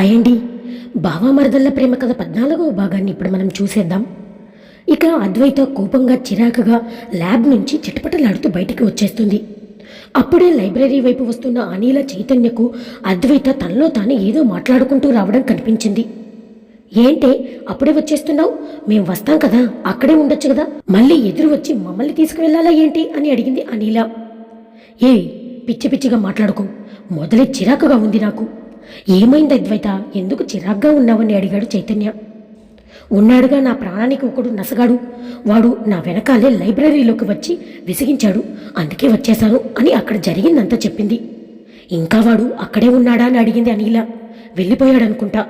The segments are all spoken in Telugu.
హాయ్ అండి మరదళ్ళ ప్రేమ కథ పద్నాలుగవ భాగాన్ని ఇప్పుడు మనం చూసేద్దాం. ఇక అద్వైత కోపంగా చిరాకుగా ల్యాబ్ నుంచి చిటపటలాడుతూ బయటికి వచ్చేస్తుంది. అప్పుడే లైబ్రరీ వైపు వస్తున్న అనిల చైతన్యకు అద్వైత తనలో తాను ఏదో మాట్లాడుకుంటూ రావడం కనిపించింది. ఏంటే అప్పుడే వచ్చేస్తున్నావు? మేం వస్తాం కదా అక్కడే ఉండొచ్చు కదా. మళ్ళీ ఎదురు వచ్చి మమ్మల్ని తీసుకువెళ్ళాలా ఏంటి అని అడిగింది అనిల. ఏ పిచ్చి పిచ్చిగా మాట్లాడుకో. మొదలే చిరాకుగా ఉంది నాకు. ఏమైంది అద్వైత? ఎందుకు చిరాగ్గా ఉన్నావని అడిగాడు చైతన్య. ఉన్నాడుగా నా ప్రాణానికి ఒకడు నసగాడు. వాడు నా వెనకాలే లైబ్రరీలోకి వచ్చి విసిగించాడు. అందుకే వచ్చేశాను అని అక్కడ జరిగిందంతా చెప్పింది. ఇంకా వాడు అక్కడే ఉన్నాడా అని అడిగింది అనిల. వెళ్ళిపోయాడనుకుంటా.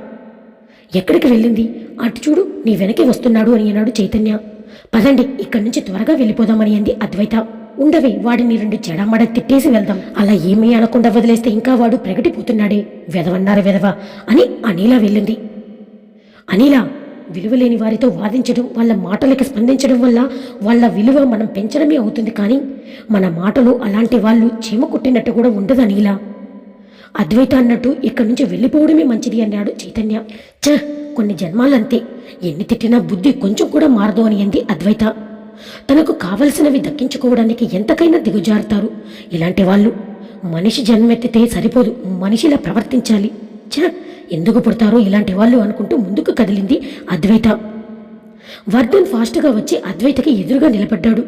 ఎక్కడికి వెళ్ళింది? అటు చూడు నీ వెనకే వస్తున్నాడు అని అన్నాడు చైతన్య. పదండి ఇక్కడి నుంచి త్వరగా వెళ్ళిపోదామని అంది అద్వైత. ఉండవే వాడిని రెండు చెడమడ తిట్టేసి వెళ్దాం. అలా ఏమీ అనకుండా వదిలేస్తే ఇంకా వాడు ప్రగటిపోతున్నాడే. వెదవన్నారు వెదవ అని అనిల వెళ్ళింది. అనిల విలువలేని వారితో వాదించడం వాళ్ళ మాటలకి స్పందించడం వల్ల వాళ్ళ విలువ మనం పెంచడమే అవుతుంది కానీ మన మాటలు అలాంటి వాళ్ళు చీమ కుట్టినట్టు కూడా ఉండదు అనిలా. అద్వైత అన్నట్టు ఇక్కడి నుంచి వెళ్ళిపోవడమే మంచిది అన్నాడు చైతన్య. చ కొన్ని జన్మాలంతే. ఎన్ని తిట్టినా బుద్ధి కొంచెం కూడా మారదు అని అంది అద్వైత. తనకు కావలసినవి దక్కించుకోవడానికి ఎంతకైనా దిగుజారుతారు. ఇలాంటి వాళ్ళు మనిషి జన్మెత్తితే సరిపోదు మనిషిలా ప్రవర్తించాలి. చ ఎందుకు పుడతారో ఇలాంటి వాళ్ళు అనుకుంటూ ముందుకు కదిలింది అద్వైత. వర్ధన్ ఫాస్ట్గా వచ్చి అద్వైతకి ఎదురుగా నిలబడ్డాడు.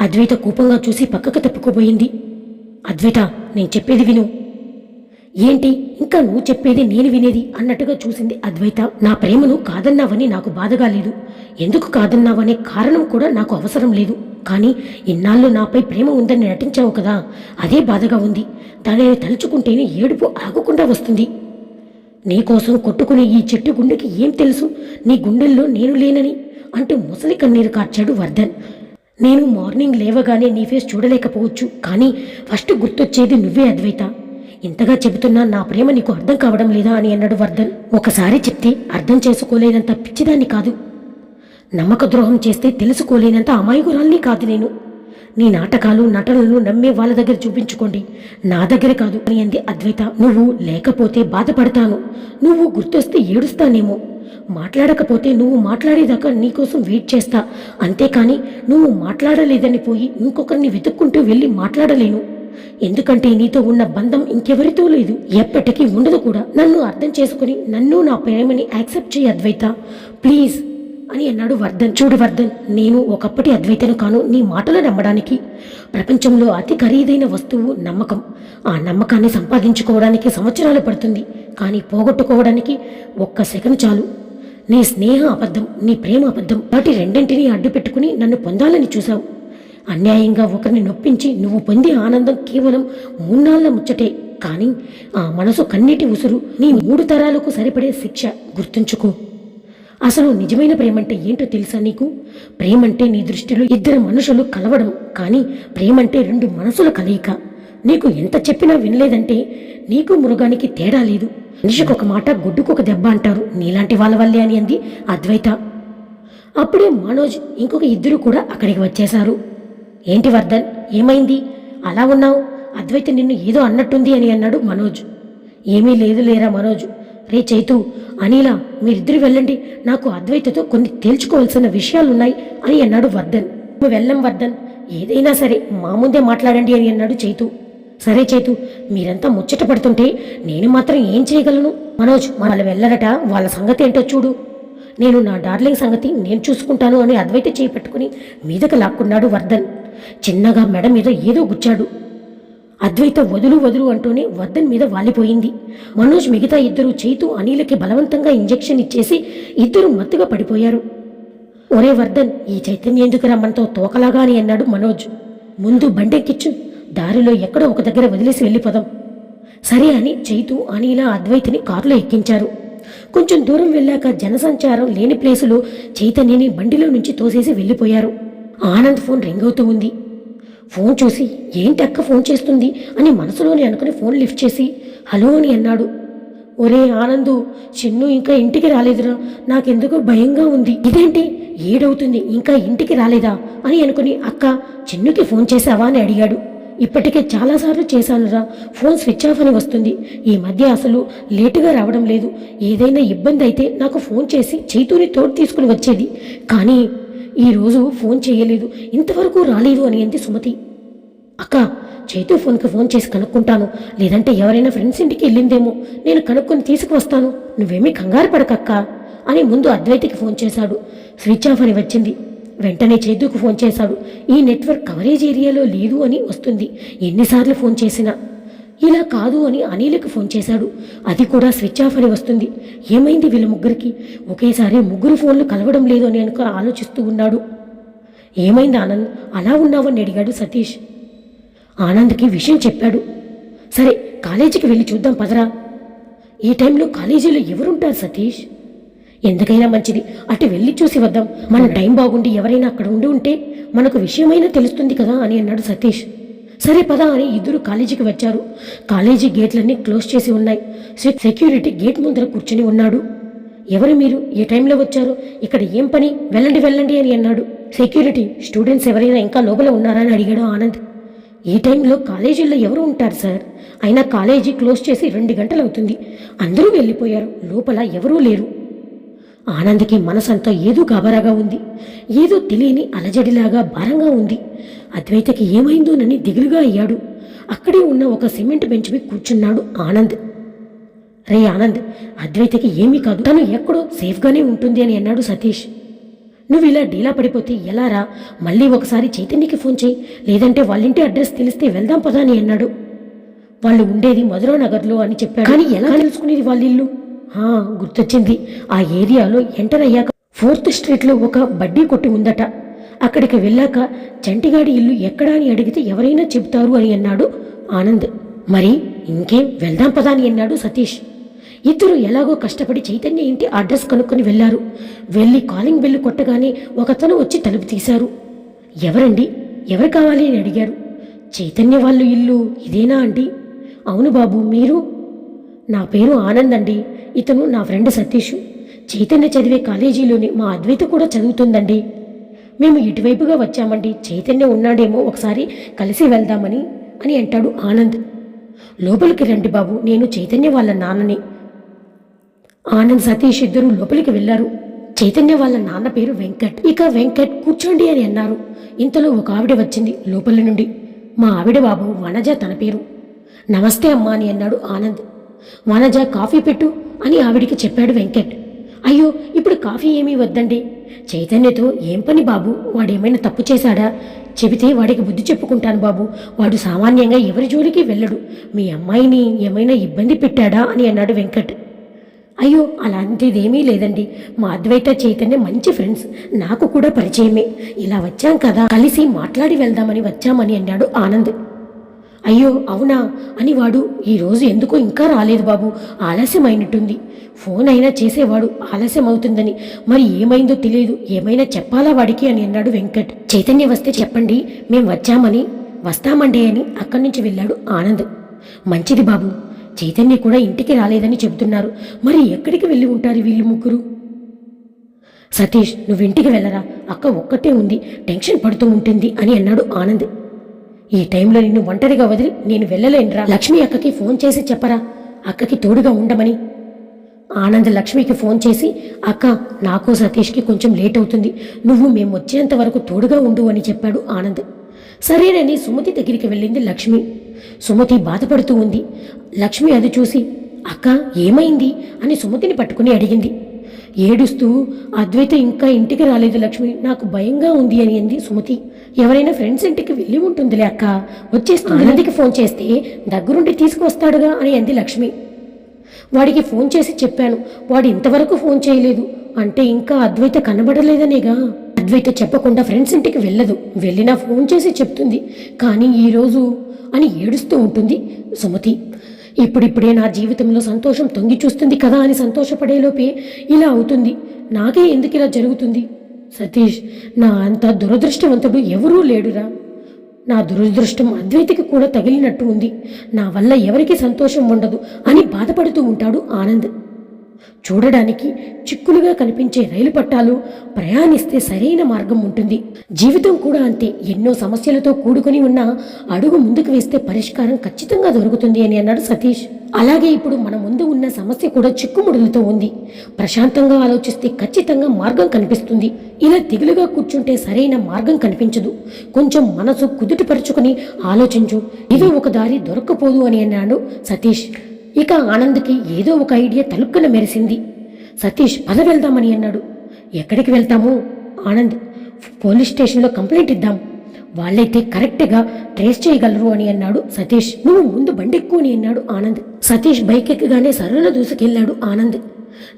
అద్వైత కోపంగా చూసి పక్కకు తప్పుకోబోయింది. అద్వైత నేను చెప్పేది విను. ఏంటి? ఇంకా నువ్వు చెప్పేది నేను వినేది అన్నట్టుగా చూసింది అద్వైత. నా ప్రేమను కాదన్నావని నాకు బాధగా లేదు. ఎందుకు కాదన్నావనే కారణం కూడా నాకు అవసరం లేదు. కానీ ఇన్నాళ్ళు నాపై ప్రేమ ఉందని నటించావు కదా అదే బాధగా ఉంది. దానిని తలుచుకుంటేనే ఏడుపు ఆగకుండా వస్తుంది. నీకోసం కొట్టుకునే ఈ చెట్టు గుండెకి ఏం తెలుసు? నీ గుండెల్లో నేను లేనని అంటూ ముసలి కన్నీరు కార్చాడు వర్ధన్. నేను మార్నింగ్ లేవగానే నీ ఫేస్ చూడలేకపోవచ్చు. కానీ ఫస్ట్ గుర్తొచ్చేది నువ్వే అద్వైత. ఇంతగా చెబుతున్నా నా ప్రేమ నీకు అర్థం కావడం లేదా అని అన్నాడు వర్ధన్. ఒకసారి చెప్తే అర్థం చేసుకోలేనంత పిచ్చిదాన్ని కాదు. నమ్మక ద్రోహం చేస్తే తెలుసుకోలేనంత అమాయకురాల్ని కాదు నేను. నీ నాటకాలు నటనలు నమ్మే వాళ్ళ దగ్గర చూపించుకోండి. నా దగ్గర కాదు అని అంది అద్వైత. నువ్వు లేకపోతే బాధపడతాను. నువ్వు గుర్తొస్తే ఏడుస్తానేమో. మాట్లాడకపోతే నువ్వు మాట్లాడేదాకా నీకోసం వెయిట్ చేస్తా. అంతేకాని నువ్వు మాట్లాడలేదని పోయి ఇంకొకరిని వెతుక్కుంటూ వెళ్ళి మాట్లాడలేను. ఎందుకంటే నీతో ఉన్న బంధం ఇంకెవరితో లేదు. ఎప్పటికీ ఉండదు కూడా. నన్ను అర్థం చేసుకుని నన్ను నా ప్రేమని యాక్సెప్ట్ చేయి అద్వైత. ప్లీజ్ అని అన్నాడు వర్ధన్. చూడు వర్ధన్ నేను ఒకప్పటి అద్వైతను కాను. నీ మాటలు నమ్మడానికి ప్రపంచంలో అతి ఖరీదైన వస్తువు నమ్మకం. ఆ నమ్మకాన్ని సంపాదించుకోవడానికి సంవత్సరాలు పడుతుంది. కానీ పోగొట్టుకోవడానికి ఒక్క సెకండ్ చాలు. నీ స్నేహ అబద్ధం నీ ప్రేమ అబద్ధం వాటి రెండింటినీ అడ్డు పెట్టుకుని నన్ను పొందాలని చూశావు. అన్యాయంగా ఒకరిని నొప్పించి నువ్వు పొందే ఆనందం కేవలం మూన్నాళ్ళ ముచ్చటే. కానీ ఆ మనసు కన్నీటి ఉసురు నీ మూడు తరాలకు సరిపడే శిక్ష గుర్తుంచుకో. అసలు నిజమైన ప్రేమంటే ఏంటో తెలుసా నీకు? ప్రేమంటే నీ దృష్టిలో ఇద్దరు మనుషులు కలవడం కానీ ప్రేమంటే రెండు మనసుల కలయిక. నీకు ఎంత చెప్పినా వినలేదంటే నీకు మృగానికి తేడా లేదు. మనిషికి ఒక మాట గుడ్డుకు ఒక దెబ్బ అంటారు. నీలాంటి వాళ్ళ వల్లే అని అంది అద్వైత. అప్పుడే మనోజ్ ఇంకొక ఇద్దరు కూడా అక్కడికి వచ్చేశారు. ఏంటి వర్ధన్? ఏమైంది? అలా ఉన్నావు? అద్వైత నిన్ను ఏదో అన్నట్టుంది అని అన్నాడు మనోజ్. ఏమీ లేదు లేరా మనోజ్. రే చైతు అనిలా మీరిద్దరు వెళ్ళండి. నాకు అద్వైతతో కొన్ని తేల్చుకోవాల్సిన విషయాలున్నాయి అని అన్నాడు వర్ధన్. వెళ్ళం వర్ధన్. ఏదైనా సరే మా ముందే మాట్లాడండి అని అన్నాడు చైతు. సరే చేతు మీరంతా ముచ్చట పడుతుంటే నేను మాత్రం ఏం చేయగలను? మనోజ్ వాళ్ళు వెళ్ళరట. వాళ్ళ సంగతి ఏంటో చూడు. నేను నా డార్లింగ్ సంగతి నేను చూసుకుంటాను అని అద్వైత చేపట్టుకుని మీదకు మీదకి లాక్కున్నాడు వర్ధన్. చిన్నగా మెడ మీద ఏదో గుచ్చాడు. అద్వైత వదులు వదులు అంటూనే వర్ధన్ మీద వాలిపోయింది. మనోజ్ మిగతా ఇద్దరు చేతు అనిలకి బలవంతంగా ఇంజెక్షన్ ఇచ్చేసి ఇద్దరు మత్తుగా పడిపోయారు. ఒరే వర్ధన్ ఈ చైతన్యం ఎందుకు రమ్మంతో తోకలాగా అని అన్నాడు మనోజ్. ముందు బండెక్కిచ్చు దారిలో ఎక్కడో ఒక దగ్గర వదిలేసి వెళ్ళిపోదాం. సరే అని చైతు అనిల అద్వైతిని కారులో ఎక్కించారు. కొంచెం దూరం వెళ్ళాక జనసంచారం లేని ప్లేసులో చైతన్యని బండిలో నుంచి తోసేసి వెళ్ళిపోయారు. ఆనంద్ ఫోన్ రింగ్ అవుతూ ఉంది. ఫోన్ చూసి ఏంటి అక్క ఫోన్ చేస్తుంది? అని మనసులోనే అనుకుని ఫోన్ లిఫ్ట్ చేసి హలో అని అన్నాడు. ఒరే ఆనందు చిన్ను ఇంకా ఇంటికి రాలేదురా. నాకెందుకో భయంగా ఉంది. ఇదేంటి? ఏడవుతుంది? ఇంకా ఇంటికి రాలేదా? అని అనుకుని అక్క చిన్నుకి ఫోన్ చేశావా? అని అడిగాడు. ఇప్పటికే చాలాసార్లు చేశానురా. ఫోన్ స్విచ్ ఆఫ్ అని వస్తుంది. ఈ మధ్య అసలు లేటుగా రావడం లేదు. ఏదైనా ఇబ్బంది అయితే నాకు ఫోన్ చేసి చేతుని తోడు తీసుకుని వచ్చేది. కానీ ఈరోజు ఫోన్ చేయలేదు. ఇంతవరకు రాలేదు అని అంది సుమతి. అక్క చైతు ఫోన్కి ఫోన్ చేసి కనుక్కుంటాను. లేదంటే ఎవరైనా ఫ్రెండ్స్ ఇంటికి వెళ్ళిందేమో. నేను కనుక్కొని తీసుకువస్తాను. నువ్వేమీ కంగారు పడకక్క అని ముందు అద్వైతికి ఫోన్ చేశాడు. స్విచ్ ఆఫ్ అని వచ్చింది. వెంటనే చైతుకు ఫోన్ చేశాడు. ఈ నెట్వర్క్ కవరేజ్ ఏరియాలో లేదు అని వస్తుంది. ఎన్నిసార్లు ఫోన్ చేసినా ఇలా కాదు అని అనిలకి ఫోన్ చేశాడు. అది కూడా స్విచ్ ఆఫ్ అని వస్తుంది. ఏమైంది వీళ్ళ ముగ్గురికి? ఒకేసారి ముగ్గురు ఫోన్లు కలవడం లేదు అని అనుకో ఆలోచిస్తూ ఉన్నాడు. ఏమైంది ఆనంద్? అలా ఉన్నావని అడిగాడు సతీష్. ఆనంద్కి విషయం చెప్పాడు. సరే కాలేజీకి వెళ్ళి చూద్దాం పదరా. ఈ టైంలో కాలేజీలో ఎవరుంటారు సతీష్? ఎందుకైనా మంచిది. అటు వెళ్ళి చూసి వద్దాం. మన టైం బాగుండి ఎవరైనా అక్కడ ఉండి ఉంటే మనకు విషయమైనా తెలుస్తుంది కదా అని అన్నాడు సతీష్. సరే పదా అని ఇద్దరు కాలేజీకి వచ్చారు. కాలేజీ గేట్లన్నీ క్లోజ్ చేసి ఉన్నాయి. సెక్యూరిటీ గేట్ ముందర కూర్చుని ఉన్నాడు. ఎవరు మీరు? ఏ టైంలో వచ్చారు? ఇక్కడ ఏం పని? వెళ్ళండి వెళ్ళండి అని అన్నాడు. సెక్యూరిటీ స్టూడెంట్స్ ఎవరైనా ఇంకా లోపల ఉన్నారా అని అడిగాడు ఆనంద్. ఈ టైంలో కాలేజీల్లో ఎవరు ఉంటారు సార్? అయినా కాలేజీ క్లోజ్ చేసి రెండు గంటలు అవుతుంది అందరూ వెళ్ళిపోయారు. లోపల ఎవరూ లేరు. ఆనంద్కి మనసంతా ఏదో గాబరాగా ఉంది. ఏదో తెలియని అలజడిలాగా భారంగా ఉంది. అద్వైతకి ఏమైందోనని దిగులుగా అయ్యాడు. అక్కడే ఉన్న ఒక సిమెంట్ బెంచ్ మీద కూర్చున్నాడు ఆనంద్. రే ఆనంద్ అద్వైతకి ఏమీ కాదు. తను ఎక్కడో సేఫ్గానే ఉంటుంది అని అన్నాడు సతీష్. నువ్వు ఇలా డీలా పడిపోతే ఎలా రా? మళ్ళీ ఒకసారి చైతన్యకి ఫోన్ చేయి. లేదంటే వాళ్ళింటి అడ్రస్ తెలిస్తే వెళ్దాం పదా అని అన్నాడు. వాళ్ళు ఉండేది మధురా నగర్లో అని చెప్పాడు. కానీ ఎలా తెలుసుకునేది వాళ్ళ ఇల్లు గుర్తొచ్చింది. ఆ ఏరియాలో ఎంటర్ అయ్యాక ఫోర్త్ స్ట్రీట్లో ఒక బడ్డీ కొట్టి ఉందట. అక్కడికి వెళ్ళాక చంటిగాడి ఇల్లు ఎక్కడా అని అడిగితే ఎవరైనా చెబుతారు అని అన్నాడు ఆనంద్. మరి ఇంకేం వెళ్దాం పదా అని అన్నాడు సతీష్. ఇద్దరు ఎలాగో కష్టపడి చైతన్య ఇంటి అడ్రస్ కనుక్కొని వెళ్ళారు. వెళ్ళి కాలింగ్ బెల్ కొట్టగానే ఒకతను వచ్చి తలుపు తీశారు. ఎవరండి? ఎవరు కావాలి అని అడిగారు. చైతన్య వాళ్ళు ఇల్లు ఇదేనా అండి? అవును బాబు మీరు? నా పేరు ఆనంద్ అండి ఇతను నా ఫ్రెండ్ సతీష్. చైతన్య చదివే కాలేజీలోని మా అద్వైత కూడా చదువుతుందండి. మేము ఇటువైపుగా వచ్చామండి. చైతన్య ఉన్నాడేమో ఒకసారి కలిసి వెళ్దామని అని అంటాడు ఆనంద్. లోపలికి రండి బాబు నేను చైతన్య వాళ్ళ నాన్నని. ఆనంద్ సతీష్ ఇద్దరు లోపలికి వెళ్ళారు. చైతన్య వాళ్ళ నాన్న పేరు వెంకట్. ఇక వెంకట్ కూర్చోండి అని అన్నారు. ఇంతలో ఒక ఆవిడ వచ్చింది లోపలి నుండి. మా ఆవిడ బాబు వనజ తన పేరు. నమస్తే అమ్మా అని అన్నాడు ఆనంద్. వనజ కాఫీ పెట్టు అని ఆవిడికి చెప్పాడు వెంకట్. అయ్యో ఇప్పుడు కాఫీ ఏమీ వద్దండి? చైతన్యతో ఏం పని బాబు? వాడేమైనా తప్పు చేశాడా? చెబితే వాడికి బుద్ధి చెప్పుకుంటాను బాబు. వాడు సామాన్యంగా ఎవరి జోలికి వెళ్ళడు. మీ అమ్మాయిని ఏమైనా ఇబ్బంది పెట్టాడా అని అన్నాడు వెంకట్. అయ్యో అలాంటిదేమీ లేదండి. మా అద్వైత చైతన్య మంచి ఫ్రెండ్స్. నాకు కూడా పరిచయమే. ఇలా వచ్చాం కదా కలిసి మాట్లాడి వెళ్దామని వచ్చామని అన్నాడు ఆనంద్. అయ్యో అవునా? అని వాడు ఈరోజు ఎందుకో ఇంకా రాలేదు బాబు ఆలస్యమైనట్టుంది. ఫోన్ అయినా చేసేవాడు ఆలస్యం అవుతుందని మరి ఏమైందో తెలియదు ఏమైనా చెప్పాలా వాడికి అని అన్నాడు వెంకట్. చైతన్య వస్తే చెప్పండి మేం వచ్చామని వస్తామండి అని అక్కడి నుంచి వెళ్ళాడు ఆనంద్. మంచిది బాబు చైతన్య కూడా ఇంటికి రాలేదని చెబుతున్నారు. మరి ఎక్కడికి వెళ్ళి ఉంటారు వీళ్ళు ముగ్గురు? సతీష్ నువ్వు ఇంటికి వెళ్ళరా? అక్క ఒక్కటే ఉంది టెన్షన్ పడుతూ ఉంటుంది అని అన్నాడు ఆనంద్. ఈ టైంలో నిన్ను ఒంటరిగా వదిలి నేను వెళ్ళలేనురా. లక్ష్మి అక్కకి ఫోన్ చేసి చెప్పరా. అక్కకి తోడుగా ఉండమని. ఆనంద్ లక్ష్మికి ఫోన్ చేసి అక్క నాకు సతీష్కి కొంచెం లేట్ అవుతుంది. నువ్వు మేము వచ్చేంత వరకు తోడుగా ఉండు అని చెప్పాడు ఆనంద్. సరేనని సుమతి దగ్గరికి వెళ్ళింది లక్ష్మి. సుమతి బాధపడుతూ ఉంది. లక్ష్మి అది చూసి అక్క ఏమైంది? అని సుమతిని పట్టుకుని అడిగింది. ఏడుస్తూ అద్వైత ఇంకా ఇంటికి రాలేదు లక్ష్మి నాకు భయంగా ఉంది అని అంది సుమతి. ఎవరైనా ఫ్రెండ్స్ ఇంటికి వెళ్ళి ఉంటుందిలే అక్క వచ్చేస్తుంది ఆనందికి ఫోన్ చేస్తే దగ్గరుండి తీసుకువస్తాడుగా అని అంది లక్ష్మి. వాడికి ఫోన్ చేసి చెప్పాను వాడు ఇంతవరకు ఫోన్ చేయలేదు. అంటే ఇంకా అద్వైత కనబడలేదనేగా? అద్వైత చెప్పకుండా ఫ్రెండ్స్ ఇంటికి వెళ్ళదు వెళ్ళినా ఫోన్ చేసి చెప్తుంది. కానీ ఈరోజు అని ఏడుస్తూ ఉంటుంది సుమతి. ఇప్పుడిప్పుడే నా జీవితంలో సంతోషం తొంగి చూస్తుంది కదా అని సంతోషపడేలోపే ఇలా అవుతుంది. నాకే ఎందుకు ఇలా జరుగుతుంది? సతీష్ నా అంత దురదృష్టవంతుడు ఎవరూ లేడురా. నా దురదృష్టం అద్వైతికి కూడా తగిలినట్టు ఉంది. నా వల్ల ఎవరికి సంతోషం ఉండదు అని బాధపడుతూ ఉంటాడు ఆనంద్. చూడడానికి చిక్కులుగా కనిపించే రైలు పట్టాలు ప్రయాణిస్తే సరైన మార్గం ఉంటుంది. జీవితం కూడా అంతే. ఎన్నో సమస్యలతో కూడుకుని ఉన్న అడుగు ముందుకు వేస్తే పరిష్కారం ఖచ్చితంగా దొరుకుతుంది అని అన్నాడు సతీష్. అలాగే ఇప్పుడు మన ముందు ఉన్న సమస్య కూడా చిక్కుముడులతో ఉంది. ప్రశాంతంగా ఆలోచిస్తే ఖచ్చితంగా మార్గం కనిపిస్తుంది. ఇలా దిగులుగా కూర్చుంటే సరైన మార్గం కనిపించదు. కొంచెం మనసు కుదుటపరుచుకొని ఆలోచించు. ఏదో ఒక దారి దొరకపోదు అని అన్నాడు సతీష్. ఇక ఆనంద్కి ఏదో ఒక ఐడియా తలుక్కున మెరిసింది. సతీష్ పద వెళ్దామని అన్నాడు. ఎక్కడికి వెళ్తాము? ఆనంద్ పోలీస్ స్టేషన్లో కంప్లైంట్ ఇద్దాం. వాళ్ళైతే కరెక్ట్గా ట్రేస్ చేయగలరు అని అన్నాడు సతీష్. నువ్వు ముందు బండెక్కు అని అన్నాడు ఆనంద్. సతీష్ బైక్ ఎక్కగానే సరళ దూసుకెళ్ళాడు ఆనంద్.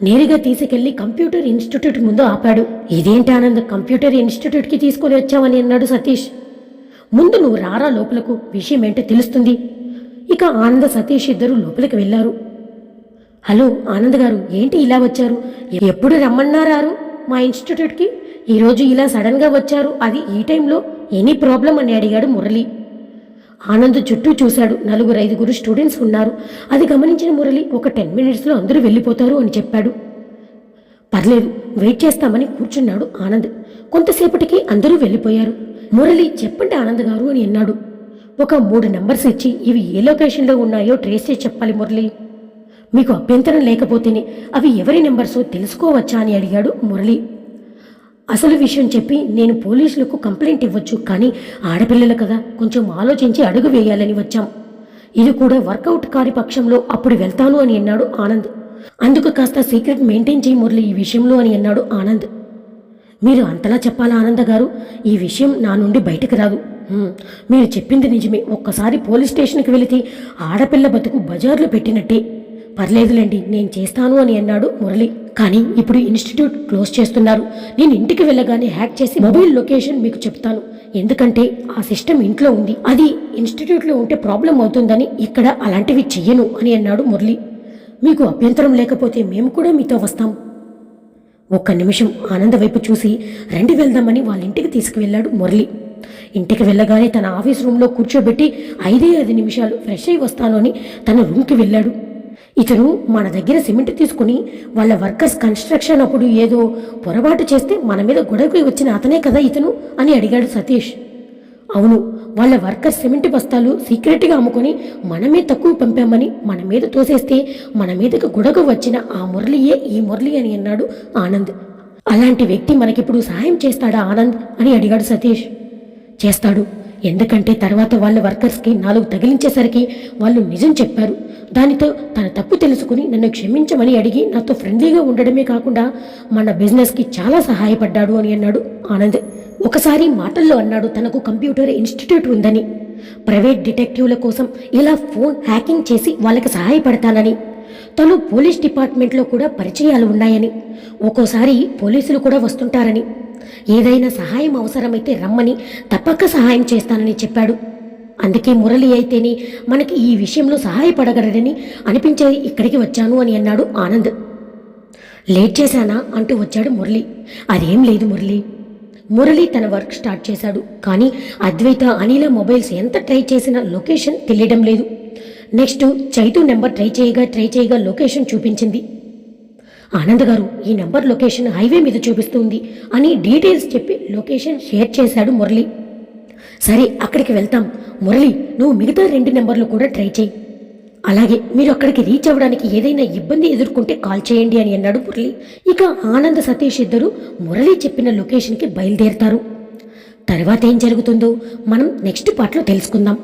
నేరుగా తీసుకెళ్ళి కంప్యూటర్ ఇన్స్టిట్యూట్ ముందు ఆపాడు. ఇదేంటి ఆనంద్ కంప్యూటర్ ఇన్స్టిట్యూట్కి తీసుకొని వచ్చావని అన్నాడు సతీష్. ముందు నువ్వు రారా లోపలకు? విషయం ఏంటో తెలుస్తుంది. ఇక ఆనంద సతీష్ ఇద్దరు లోపలికి వెళ్ళారు. హలో ఆనంద్ గారు ఏంటి ఇలా వచ్చారు? ఎప్పుడు రమ్మన్నారారు? మా ఇన్స్టిట్యూట్కి? ఈరోజు ఇలా సడన్గా వచ్చారు. అది ఈ టైంలో ఎనీ ప్రాబ్లం అని అడిగాడు మురళి. ఆనంద్ చుట్టూ చూశాడు. నలుగురు ఐదుగురు స్టూడెంట్స్ ఉన్నారు. అది గమనించిన మురళి ఒక టెన్ మినిట్స్లో అందరూ వెళ్ళిపోతారు అని చెప్పాడు. పర్లేదు వెయిట్ చేస్తామని కూర్చున్నాడు ఆనంద్. కొంతసేపటికి అందరూ వెళ్ళిపోయారు. మురళి చెప్పండి ఆనంద్ గారు అని అన్నాడు. ఒక మూడు నెంబర్స్ ఇచ్చి ఇవి ఏ లొకేషన్లో ఉన్నాయో ట్రేస్ చేసి చెప్పాలి మురళి. మీకు అభ్యంతరం లేకపోతేనే అవి ఎవరి నెంబర్సో తెలుసుకోవచ్చా అని అడిగాడు మురళి. అసలు విషయం చెప్పి నేను పోలీసులకు కంప్లైంట్ ఇవ్వచ్చు కానీ ఆడపిల్లలు కదా కొంచెం ఆలోచించి అడుగు వేయాలని వచ్చాం. ఇది కూడా వర్కౌట్ కాని పక్షంలో అప్పుడు వెళ్తాను అని అన్నాడు ఆనంద్. అందుకు కాస్త సీక్రెట్ మెయింటైన్ చేయి మురళి ఈ విషయంలో అని అన్నాడు ఆనంద్. మీరు అంతలా చెప్పాలా ఆనంద గారు? ఈ విషయం నా నుండి బయటకు రాదు. మీరు చెప్పింది నిజమే. ఒక్కసారి పోలీస్ స్టేషన్కి వెళితే ఆడపిల్ల బతుకు బజార్లో పెట్టినట్టే. పర్లేదులేండి నేను చేస్తాను అని అన్నాడు మురళి. కానీ ఇప్పుడు ఇన్స్టిట్యూట్ క్లోజ్ చేస్తున్నారు. నేను ఇంటికి వెళ్ళగానే హ్యాక్ చేసి మొబైల్ లొకేషన్ మీకు చెప్తాను. ఎందుకంటే ఆ సిస్టమ్ ఇంట్లో ఉంది. అది ఇన్స్టిట్యూట్లో ఉంటే ప్రాబ్లం అవుతుందని ఇక్కడ అలాంటివి చెయ్యను అని అన్నాడు మురళి. మీకు అభ్యంతరం లేకపోతే మేము కూడా మీతో వస్తాం. ఒక్క నిమిషం ఆనంద వైపు చూసి రండి వెళ్దామని వాళ్ళ ఇంటికి తీసుకువెళ్ళాడు మురళి. ఇంటికి వెళ్ళగానే తన ఆఫీస్ రూమ్లో కూర్చోబెట్టి ఐదే ఐదు నిమిషాలు ఫ్రెష్ అయి వస్తాను అని తన రూమ్కి వెళ్ళాడు. ఇతను మన దగ్గర సిమెంట్ తీసుకుని వాళ్ళ వర్కర్స్ కన్స్ట్రక్షన్ అప్పుడు ఏదో పొరపాటు చేస్తే మన మీద గొడవకి వచ్చిన అతనే కదా ఇతను? అని అడిగాడు సతీష్. అవును వాళ్ళ వర్కర్స్ సిమెంట్ బస్తాలు సీక్రెట్గా అమ్ముకొని మనమే తక్కువ పంపామని మన మీద తోసేస్తే మన మీదకు గొడవ వచ్చిన ఆ మురళియే ఈ మురళి అని అన్నాడు ఆనంద్. అలాంటి వ్యక్తి మనకిప్పుడు సహాయం చేస్తాడా ఆనంద్? అని అడిగాడు సతీష్. చేస్తాడు. ఎందుకంటే తర్వాత వాళ్ళ వర్కర్స్కి నాలుగు తగిలించేసరికి వాళ్ళు నిజం చెప్పారు. దానితో తన తప్పు తెలుసుకుని నన్ను క్షమించమని అడిగి నాతో ఫ్రెండ్లీగా ఉండడమే కాకుండా మన బిజినెస్కి చాలా సహాయపడ్డాడు అని అన్నాడు ఆనంద్. ఒకసారి మాటల్లో అన్నాడు తనకు కంప్యూటర్ ఇన్స్టిట్యూట్ ఉందని. ప్రైవేట్ డిటెక్టివ్ల కోసం ఇలా ఫోన్ హ్యాకింగ్ చేసి వాళ్ళకి సహాయపడతానని. తను పోలీస్ డిపార్ట్మెంట్లో కూడా పరిచయాలు ఉన్నాయని. ఒక్కోసారి పోలీసులు కూడా వస్తుంటారని. ఏదైనా సహాయం అవసరమైతే రమ్మని తప్పక సహాయం చేస్తానని చెప్పాడు. అందుకే మురళి అయితేనే మనకి ఈ విషయంలో సహాయపడగలడని అనిపించే ఇక్కడికి వచ్చాను అని అన్నాడు ఆనంద్. లేట్ చేశానా అంటూ వచ్చాడు మురళి. అదేం లేదు మురళి. మురళి తన వర్క్ స్టార్ట్ చేశాడు. కానీ అద్వైత అనిల మొబైల్స్ ఎంత ట్రై చేసినా లొకేషన్ తెలియడం లేదు. నెక్స్ట్ చైతు నెంబర్ ట్రై చేయగా ట్రై చేయగా లొకేషన్ చూపించింది. ఆనంద్ గారు ఈ నెంబర్ లొకేషన్ హైవే మీద చూపిస్తుంది అని డీటెయిల్స్ చెప్పి లొకేషన్ షేర్ చేశాడు మురళి. సరే అక్కడికి వెళ్తాం. మురళి నువ్వు మిగతా రెండు నెంబర్లు కూడా ట్రై చేయి. అలాగే మీరు అక్కడికి రీచ్ అవ్వడానికి ఏదైనా ఇబ్బంది ఎదుర్కొంటే కాల్ చేయండి అని అన్నాడు మురళి. ఇక ఆనంద్ సతీష్ ఇద్దరు మురళి చెప్పిన లొకేషన్కి బయలుదేరతారు. తర్వాత ఏం జరుగుతుందో మనం నెక్స్ట్ పార్ట్లో తెలుసుకుందాం.